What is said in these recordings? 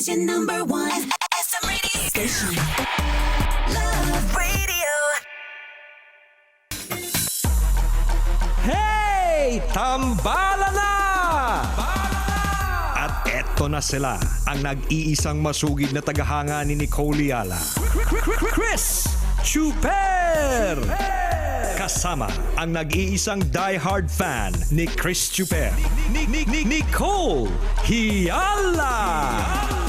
Always your number one. SM radio station. Love radio. Hey! Tambala na! At eto na sila, ang nag-iisang masugid na tagahanga ni Nicole Yala. Chris Chuper! Kasama ang nag-iisang die-hard fan ni Chris Chuper. Ni, ni, ni, Nicole Hiala!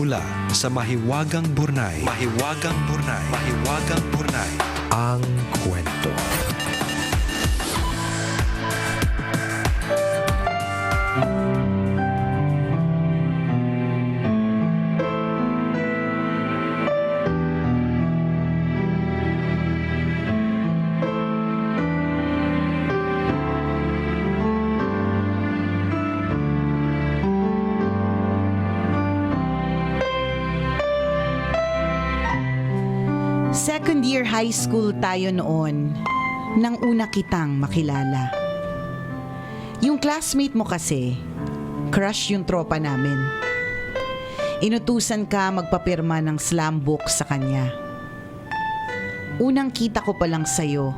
Mula sa Mahiwagang Burnay. Mahiwagang Burnay. Mahiwagang Burnay. Ang kwento. Second year high school tayo noon nang una kitang makilala. Yung classmate mo kasi, crush yung tropa namin. Inutusan ka magpapirma ng slam book sa kanya. Unang kita ko pa lang sa'yo,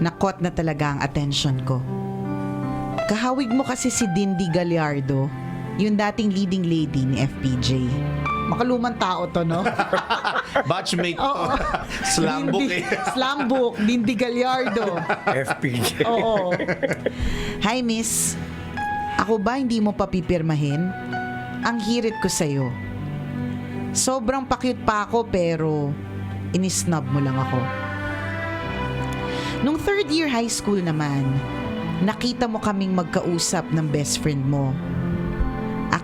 nakot na talaga ang attention ko. Kahawig mo kasi si Dindy Gallardo, yung dating leading lady ni FPJ. Makalumang tao to, no? Batchmate Oo. Slambok Dindy- eh. Slambok, Dindy Gallardo. FPJ. Oo. Hi, miss. Ako ba hindi mo papipirmahin? Ang hirit ko sa'yo. Sobrang pakit pa ako pero inisnob mo lang ako. Nung third year high school naman, nakita mo kaming magkausap ng best friend mo.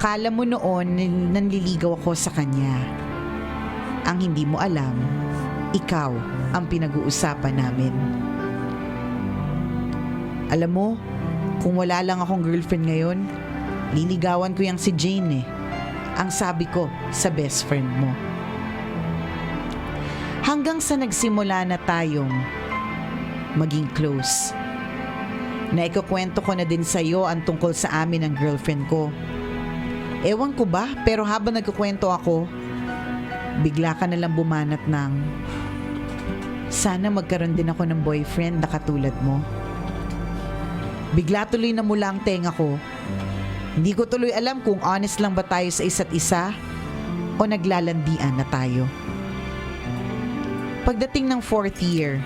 Akala mo noon nan- nanliligaw ako sa kanya. Ang hindi mo alam, ikaw ang pinag-uusapan namin. Alam mo, kung wala lang akong girlfriend ngayon, liligawan ko yung si Jane eh. Ang sabi ko sa best friend mo. Hanggang sa nagsimula na tayong maging close. Naikukwento ko na din sa iyo ang tungkol sa amin ng girlfriend ko. Ewan ko ba, pero habang nagkukwento ako, bigla ka nalang bumanat ng sana magkaroon din ako ng boyfriend na katulad mo. Bigla tuloy na mula ang tenga ko. Hindi ko tuloy alam kung honest lang ba tayo sa isa't isa o naglalandian na tayo. Pagdating ng fourth year,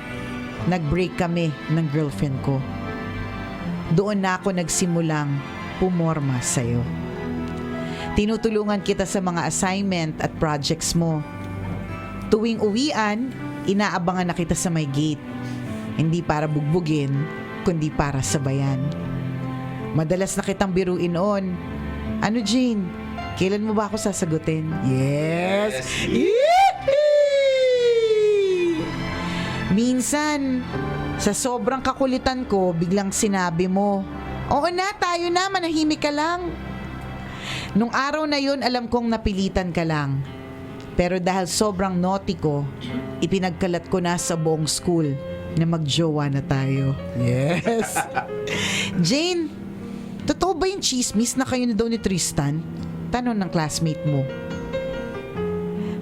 nag-break kami ng girlfriend ko. Doon na ako nagsimulang pumorma sa'yo. Tinutulungan kita sa mga assignment at projects mo. Tuwing uwian, inaabangan na kita sa may gate. Hindi para bugbugin, kundi para sabayan. Madalas na kitang biruin on. Ano Jane? Kailan mo ba ako sasagutin? Yes! Yee! Minsan, sa sobrang kakulitan ko, biglang sinabi mo, Oo na, tayo na, manahimik ka lang. Nung araw na yun, alam kong napilitan ka lang. Pero dahil sobrang naughty ko, ipinagkalat ko na sa buong school na magjowa na tayo. Yes. Jane, totoo ba yung chismis na kayo na daw ni Tristan? Tanong ng classmate mo.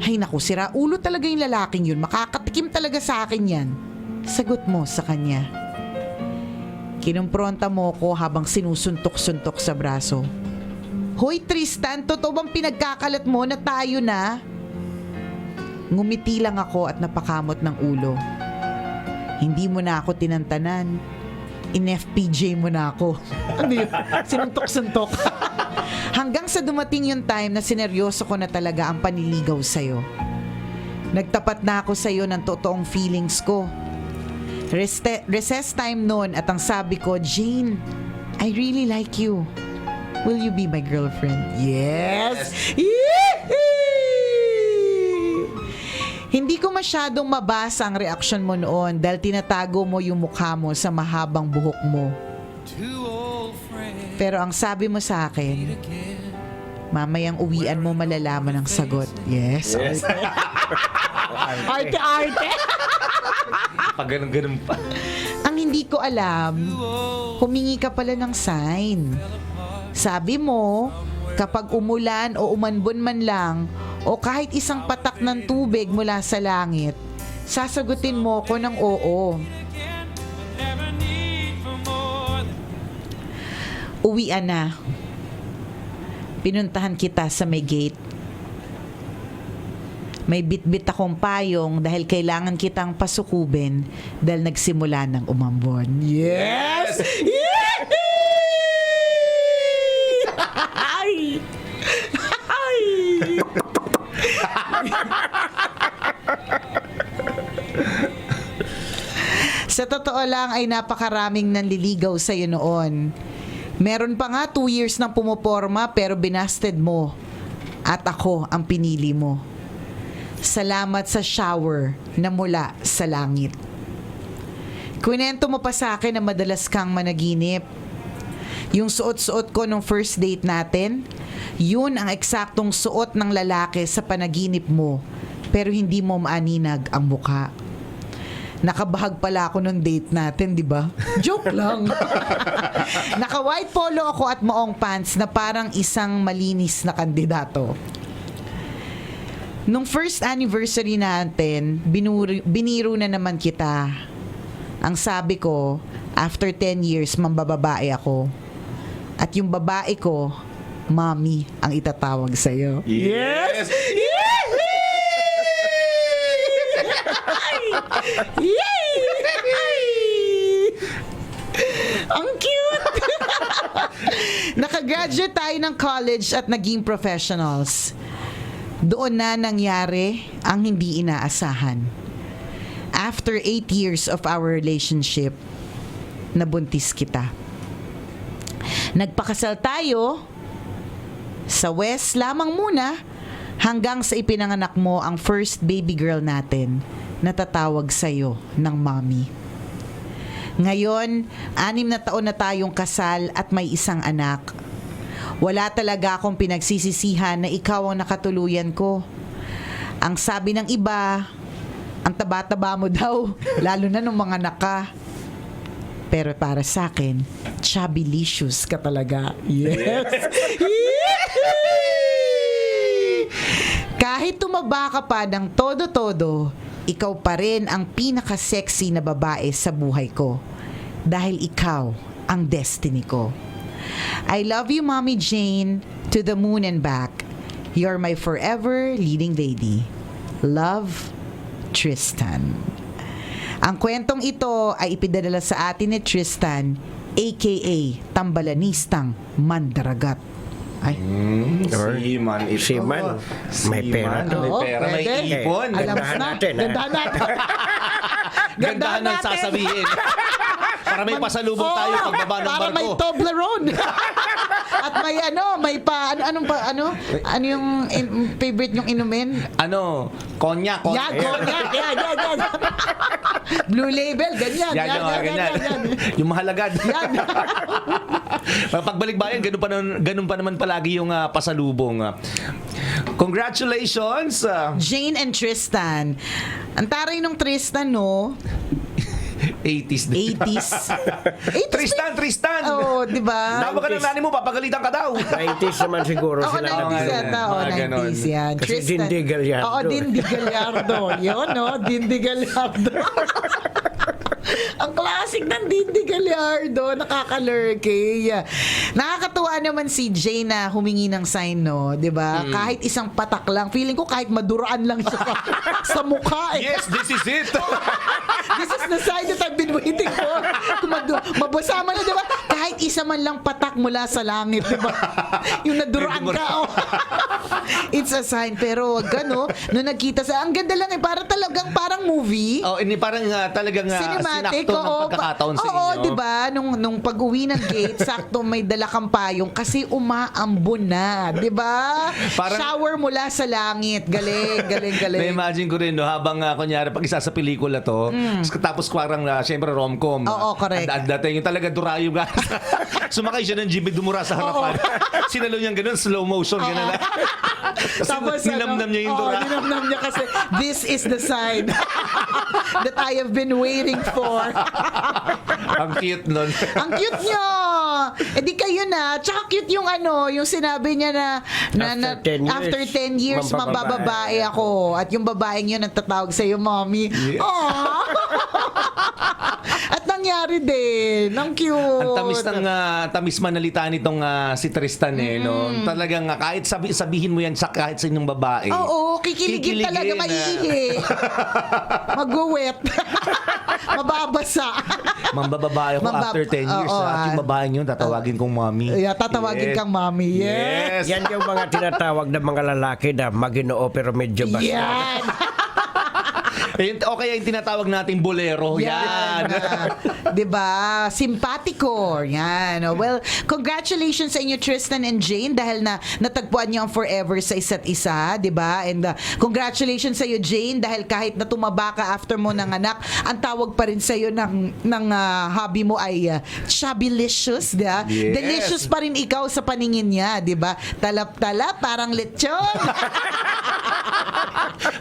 Ay naku, sira ulo talaga yung lalaking yun. Makakatikim talaga sa akin yan. Sagot mo sa kanya. Kinumpronta mo ko habang sinusuntok-suntok sa braso. Hoy Tristan, totoo bang pinagkakalat mo na tayo na? Ngumiti lang ako at napakamot ng ulo. Hindi mo na ako tinantanan. In-FPJ mo na ako. ano yun? Sinuntok-suntok. Hanggang sa dumating yung time na sineryoso ko na talaga ang paniligaw sa'yo. Nagtapat na ako sa'yo ng totoong feelings ko. Reste- recess time noon at ang sabi ko, Jane, I really like you. Will you be my girlfriend? Yes! Yee! Hindi ko masyadong mabasa ang reaksyon mo noon dahil tinatago mo yung mukha mo sa mahabang buhok mo. Pero ang sabi mo sa akin, mamayang uwian mo malalaman ang sagot. Yes. Arte, arte. Pag ganun-ganun pa. Ang hindi ko alam, humingi ka pala ng sign. Sabi mo, kapag umulan o umanbon man lang, o kahit isang patak ng tubig mula sa langit, sasagutin mo ko ng oo. Uwian na. Pinuntahan kita sa may gate. May bitbit akong payong dahil kailangan kitang pasukubin dahil nagsimula ng umambon. Yes! Ay! Ay! Sa totoo lang ay napakaraming nanliligaw sa iyo noon. Meron pa nga two years nang pumoporma pero binasted mo. At ako ang pinili mo. Salamat sa shower na mula sa langit. Kwento mo pa sa akin na madalas kang managinip. Yung suot-suot ko nung first date natin, yun ang eksaktong suot ng lalaki sa panaginip mo, pero hindi mo maaninag ang mukha. Nakabahag pala ako nung date natin, di ba? Joke lang. Naka white polo ako at maong pants na parang isang malinis na kandidato. Nung first anniversary natin, binuri, biniro na naman kita. Ang sabi ko, after 10 years, mambababae ako. At yung babae ko, mommy ang itatawag sa'yo. Yes! Ang cute! Nakagraduate tayo ng college at naging professionals. Doon na nangyari ang hindi inaasahan. After eight years of our relationship, nabuntis kita. Nagpakasal tayo sa West lamang muna hanggang sa ipinanganak mo ang first baby girl natin na tatawag sa'yo ng mommy. Ngayon, anim na taon na tayong kasal at may isang anak. Wala talaga akong pinagsisisihan na ikaw ang nakatuluyan ko. Ang sabi ng iba, ang taba-taba mo daw, lalo na nung mga naka. Pero para sa akin, chubby-licious ka talaga. Yes! Kahit tumaba ka pa ng todo-todo, ikaw pa rin ang pinaka-sexy na babae sa buhay ko. Dahil ikaw ang destiny ko. I love you, Mommy Jane, to the moon and back. You're my forever leading lady. Love, Tristan. Ang kwentong ito ay ipinadala sa atin ni Tristan, aka Tambalanistang Mandaragat. Ay, Seaman ito. Seaman. May pera to. May pera, may ipon. Alam Gandahan na, natin, ah. gandahan natin. Gandahan ng natin. sasabihin. Para may pasalubong tayo pagbaba ng Para may barko. Toblerone. At may ano, may pa, ano, anong pa, ano? Ano yung in- favorite yung inumin? Ano? Konya, konya. Yan, yan, yan, yan, yan. Blue label, ganyan. Yan, yan, yan, ganyan. Yung mahalagad. Yan. Pagbalik bayan, ganun pa, naman, ganun pa naman palagi yung ah, pasalubong. ah. Congratulations! ah, Jane and Tristan. Ang taray nung Tristan, no? 80s din. 80s. 80s Tristan, Tristan! Oo, di ba? Tawag ka ng nani mo, papagalitan ka daw. 90s naman siguro Oo, sila 90s nag- yata. Oo, Mga ganon. 90s yan. Kasi Dindi Gallardo. Oo, Dindi Gallardo. Yun, no? Dindi Gallardo. Ang classic ng Dindi Gallardo. Nakakalurky. Nakakatuwa naman si Jay na humingi ng sign, no? Di ba? Hmm. Kahit isang patak lang. Feeling ko kahit maduraan lang siya sa mukha. Eh. Yes, this is it! This is the sign that I've been waiting for. Kung madu- mabasa man na, di ba? Kahit isa man lang patak mula sa langit, di ba? Yung naduraan ka, oh. It's a sign. Pero wag ka, no? Nung nagkita sa... Ang ganda lang eh. Para talagang parang movie. oh, ini parang ah, talagang uh, Cinematic, sinakto ng oo. pagkakataon sa Oo, inyo. di ba? Nung, nung pag-uwi ng gate, sakto may dala kang payong kasi umaambon na, di ba? Parang- Shower mula sa langit. Galing, galing, galing. Na-imagine ko rin, no, habang uh, kunyari, pag isa sa pelikula to, tapos parang, uh, syempre, rom-com. Mm. Oo, correct. At dating yung talaga durayo ga. Sumakay siya ng jeep, dumura sa harapan. Sinalo niyang ganun, slow motion, ganun. Tapos nilamnam niya yung Oo, dura. nilamnam niya kasi this is the sign that I have been waiting for. Ang cute nun. Ang cute niyon! Eh di kayo na. Tsaka cute yung ano, yung sinabi niya na, na, After 10 years, after 10 years, mambababae. mabababae ako. At yung babaeng yun ang tatawag sa'yo, mommy. Aww. Nangyari din. Ang cute. Ang tamis ng ah, tamis manalita nitong ah, si Tristan eh, no? Talagang ah, kahit sabi, sabihin mo yan sa kahit sa inyong babae. Oo, kikiligin, Kikiligin talaga, na. maiihi. Mag-wet. Mababasa. Mambababae ko Mambab- after 10 years. Oo, ah, at yung ah. babaeng yun, tatawagin kong mommy. Yeah, tatawagin Yes. kang mommy. Yes. Yes. Yan yung mga tinatawag ng mga lalaki na maginoo pero medyo basta. Yan. O kaya yung tinatawag nating bolero. Yan. Yan. 'Di ba? Simpatico. Yan. Oh, Well, congratulations sa inyo Tristan and Jane dahil na natagpuan niyo ang forever sa isa't isa, 'di ba? And uh, congratulations sa iyo Jane dahil kahit na tumaba ka after mo ng anak, ang tawag pa rin sa iyo ng ng uh, hobby mo ay uh, chubbylicious, 'di ba? Yes. Delicious pa rin ikaw sa paningin niya, 'di ba? Talap-talap parang lechon.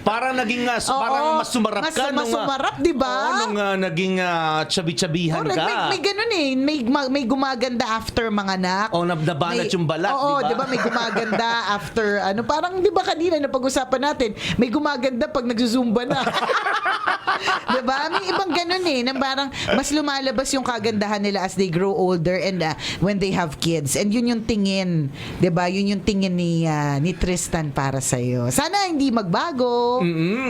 Parang naging, ah, Oo. parang mas sumarap Mas- ka. mas nung, ah, sumarap, di ba? Oo, nung ah, naging ah, tsabi-tsabihan Correct. ka. May, may ganun eh. May, ma- may gumaganda after mga anak. O, nab- nabanat yung balat, Oo, di ba? di ba? May gumaganda after, ano, parang di ba kanina na pag-usapan natin, may gumaganda pag nagzuzumba na. di ba? May ibang ganun eh, na parang mas lumalabas yung kagandahan nila as they grow older and uh, when they have kids. And yun yung tingin, di ba? Yun yung tingin ni, ah, ni Tristan para sa'yo. Sana hindi magbago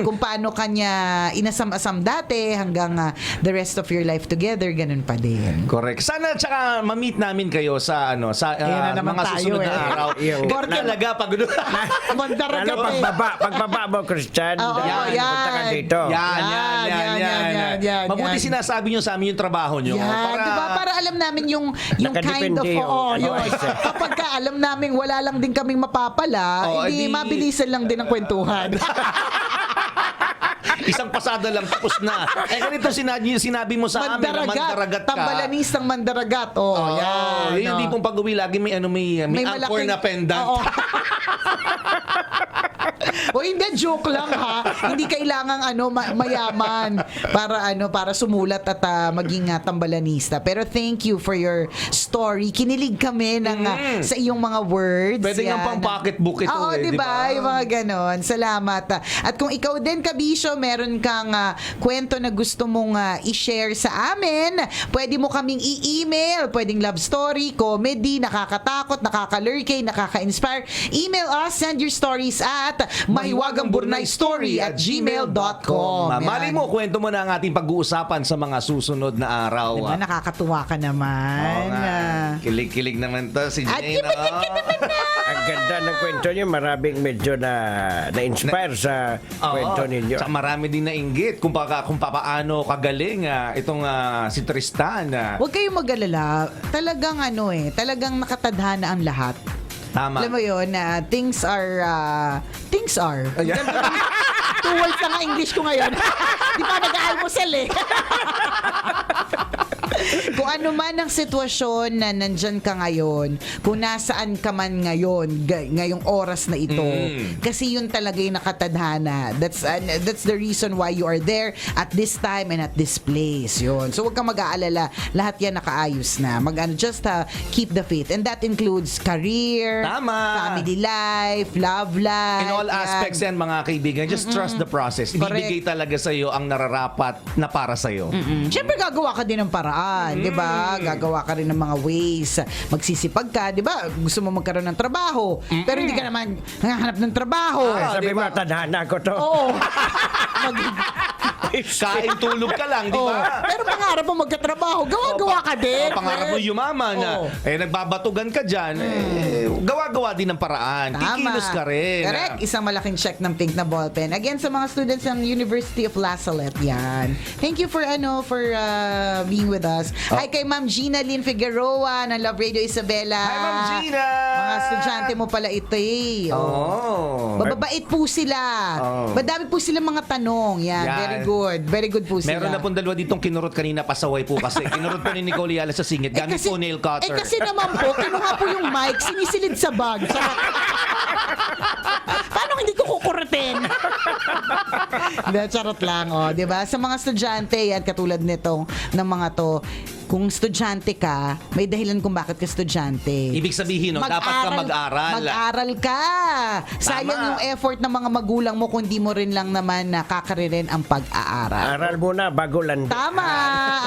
kung paano kanya inasam-asam dati hanggang ah, the rest of your life together, ganun pa din. Correct. Sana tsaka ma-meet namin kayo sa ano sa Ayan na naman mga tayo susunod na eh. araw. Yung- Ganun talaga pag Mandaragat Lalo eh. pagbaba, pagbaba mo, Christian. Oo, yan, yan. punta ka dito. Yan, yan, yan, yan, yan, yan, Mabuti yan. sinasabi nyo sa amin yung trabaho nyo. Yan, para, diba? Para alam namin yung yung kind of Nakadepende yung oo, ano, yun. isa. Kapag ka alam namin wala lang din kaming mapapala, Oo, hindi edi- mabilisan lang din ang kwentuhan. Isang pasada lang tapos na. Eh ganito sinabi, sinabi mo sa amin na mandaragat ka. Tambalanisang mandaragat. Oh, Oo, yan. yun yung no. tipong pag-uwi lagi may ano may, may, anchor malaking- na pendant. Oo. o hindi joke lang ha. Hindi kailangang ano ma- mayaman para ano para sumulat at ah, maging ah, tambalanista. Pero thank you for your story. Kinilig kami ng ah, sa iyong mga words. Pwede nga pang pocketbook ito Oo, eh, di di ba? ba? Yung mga ganon. Salamat. ah. At kung ikaw din, Kabisyo, meron kang ah, kwento na gusto mong ah, i-share sa amin, pwede mo kaming i-email. Pwedeng love story, comedy, nakakatakot, nakakalurkay, nakaka-inspire. Email us, send your stories at mahiwagangburnaystory at gmail.com. Ma- Mali mo, kwento mo na ang ating pag-uusapan sa mga susunod na araw. Diba, ah. nakakatuwa ka naman. Nga. Ah. Kilig-kilig naman to si At Jane. oh. Ang ganda ng kwento niyo, maraming medyo na na-inspire sa Oo. kwento ninyo. Tsaka marami din nainggit kung, pa, kung papaano kagaling ah, itong ah, si Tristan. ah. Huwag kayong mag-alala. Talagang ano eh, talagang nakatadhana ang lahat. Tama. Alam mo yun, na things are, ah, things are. Ayan. Two words na nga English ko ngayon. Di pa nag-almusal eh. kung ano man ang sitwasyon na nandyan ka ngayon, kung nasaan ka man ngayon, ga- ngayong oras na ito, Mm. kasi yun talaga yung nakatadhana. That's, uh, that's the reason why you are there at this time and at this place. Yun. So huwag kang mag-aalala. Lahat yan nakaayos na. Mag, ano, just uh, keep the faith. And that includes career, Tama. family life, love life. In all yan. aspects yan mga kaibigan, just trust the process. Correct. Ibibigay talaga sa iyo ang nararapat na para sa iyo. Mm. Siyempre gagawa ka din ng paraan, 'di ba? Gagawa ka rin ng mga ways. Magsisipag ka, 'di ba? Gusto mo magkaroon ng trabaho, pero hindi ka naman nanghahanap ng trabaho. Eh, sabi mo, tadhana ko to. Oo. Mag- Kain tulog ka lang, di Oo. ba? Pero pangarap mo magkatrabaho, gawa-gawa ka din. Oh, pangarap mo yumaman na Oo. eh nagbabatugan ka diyan, eh, gawa-gawa din ng paraan. Kikilos ka rin. Correct. Isang malaking check ng pink na ballpen. Again, sa mga students ng University of La Salette, yan. Thank you for ano for uh, being with us. Oh. Hi kay Ma'am Gina Lynn Figueroa ng Love Radio Isabela. Hi, Ma'am Gina! Mga estudyante mo pala ito eh. Oh. Bababait po sila. Oh. Madami po sila mga tanong. Yan. Yan. Very good. Very good po sila. Meron na pong dalawa ditong kinurot kanina pasaway po kasi. Kinurot po ni Nicole Yala sa singit gamit po nail cutter. Eh kasi naman po, kinuha po yung mic, sinisilid sa bag. Paano hindi ko kukurutin? Hindi, charot lang. Oh, 'di ba Sa mga estudyante, yan, katulad nitong ng mga to, kung estudyante ka, may dahilan kung bakit ka estudyante. Ibig sabihin, no, dapat ka mag-aral. Mag-aral ka. Sayang Tama. yung effort ng mga magulang mo kung di mo rin lang naman nakakaririn ang pag-aaral. Aral muna bago landi. Tama!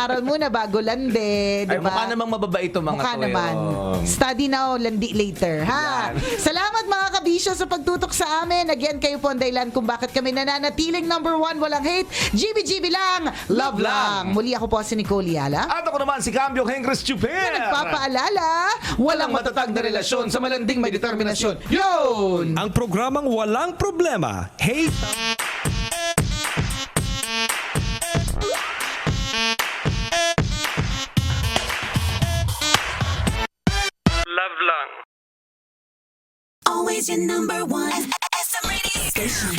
Aral muna bago lande. Ay, Diba? mukha namang mababait itong mga Mukha to. eh. naman. Oh. Study now, landi later. Ha? Salamat mga kabisyo sa pagtutok sa amin. Again, kayo po ang dahilan kung bakit kami nananatiling number one, walang hate. GB-GB lang, love, Love lang. lang. Muli ako po si Nicole Yala. At ako naman si Cambio Hengres Chuper. Nagpapaalala, walang matatag na relasyon sa malanding may determinasyon. Yun! Ang programang Walang Problema, Hate Always your number one. SM Radio Station.